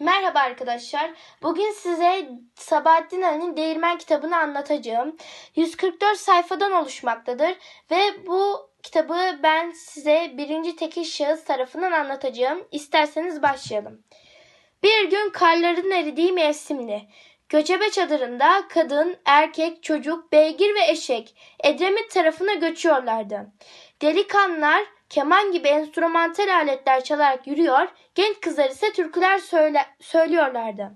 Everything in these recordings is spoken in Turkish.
Merhaba arkadaşlar. Bugün size Sabahattin Ali'nin Değirmen kitabını anlatacağım. 144 sayfadan oluşmaktadır ve bu kitabı ben size birinci tekil şahıs tarafından anlatacağım. İsterseniz başlayalım. Bir gün karların eridiği mevsimdi. Göçebe çadırında kadın, erkek, çocuk, beygir ve eşek Edremit tarafına göçüyorlardı. Delikanlılar keman gibi enstrümantal aletler çalarak yürüyor, genç kızlar ise türküler söyle, söylüyorlardı.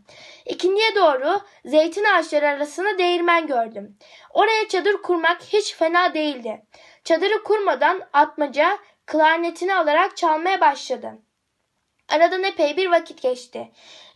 İkindiye doğru zeytin ağaçları arasında değirmen gördüm. Oraya çadır kurmak hiç fena değildi. Çadırı kurmadan atmaca klarnetini alarak çalmaya başladı. Aradan epey bir vakit geçti.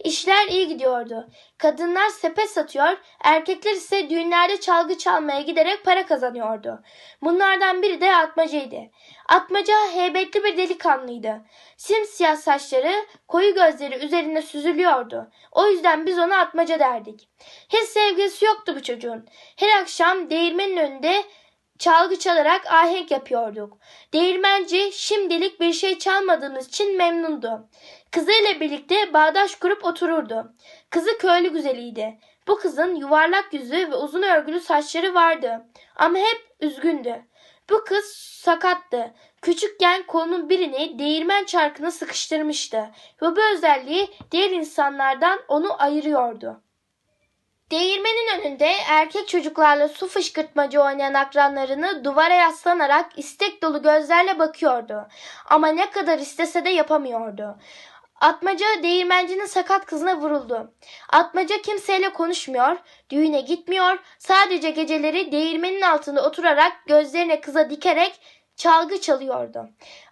İşler iyi gidiyordu. Kadınlar sepet satıyor, erkekler ise düğünlerde çalgı çalmaya giderek para kazanıyordu. Bunlardan biri de Atmaca'ydı. Atmaca heybetli bir delikanlıydı. Simsiyah saçları, koyu gözleri üzerinde süzülüyordu. O yüzden biz ona Atmaca derdik. Hiç sevgilisi yoktu bu çocuğun. Her akşam değirmenin önünde çalgı çalarak ahenk yapıyorduk. Değirmenci şimdilik bir şey çalmadığımız için memnundu. Kızıyla birlikte bağdaş kurup otururdu. Kızı köylü güzeliydi. Bu kızın yuvarlak yüzü ve uzun örgülü saçları vardı. Ama hep üzgündü. Bu kız sakattı. Küçükken kolunun birini değirmen çarkına sıkıştırmıştı ve bu özelliği diğer insanlardan onu ayırıyordu. Değirmenin önünde erkek çocuklarla su fışkırtmacı oynayan akranlarını duvara yaslanarak istek dolu gözlerle bakıyordu. Ama ne kadar istese de yapamıyordu. Atmaca değirmencinin sakat kızına vuruldu. Atmaca kimseyle konuşmuyor, düğüne gitmiyor, sadece geceleri değirmenin altında oturarak gözlerine kıza dikerek çalgı çalıyordu.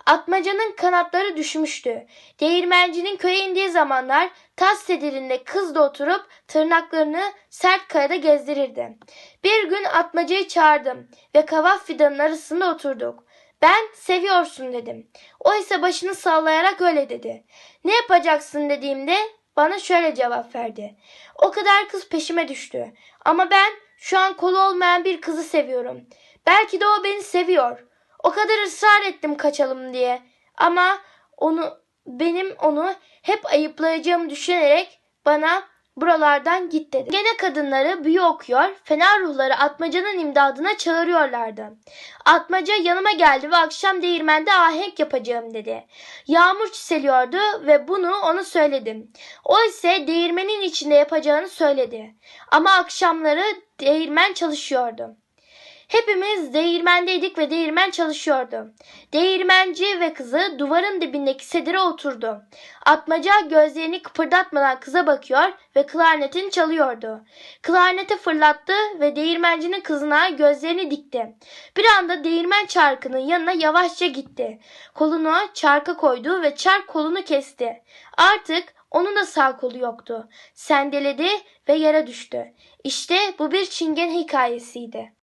Atmacanın kanatları düşmüştü. Değirmencinin köye indiği zamanlar tas sedirinde kız da oturup tırnaklarını sert kayada gezdirirdi. Bir gün atmacayı çağırdım ve kavak fidanın arasında oturduk. Ben seviyorsun dedim. O ise başını sallayarak öyle dedi. Ne yapacaksın dediğimde bana şöyle cevap verdi. O kadar kız peşime düştü. Ama ben şu an kolu olmayan bir kızı seviyorum. Belki de o beni seviyor. O kadar ısrar ettim kaçalım diye. Ama onu benim onu hep ayıplayacağımı düşünerek bana buralardan git dedi. Gene kadınları büyü okuyor, fena ruhları Atmaca'nın imdadına çağırıyorlardı. Atmaca yanıma geldi ve akşam değirmende ahenk yapacağım dedi. Yağmur çiseliyordu ve bunu ona söyledim. O ise değirmenin içinde yapacağını söyledi. Ama akşamları değirmen çalışıyordu. Hepimiz değirmendeydik ve değirmen çalışıyordu. Değirmenci ve kızı duvarın dibindeki sedire oturdu. Atmaca gözlerini kıpırdatmadan kıza bakıyor ve klarnetini çalıyordu. Klarneti fırlattı ve değirmencinin kızına gözlerini dikti. Bir anda değirmen çarkının yanına yavaşça gitti. Kolunu çarka koydu ve çark kolunu kesti. Artık onun da sağ kolu yoktu. Sendeledi ve yere düştü. İşte bu bir çingen hikayesiydi.